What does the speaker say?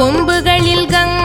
கொம்புகளில் Ganga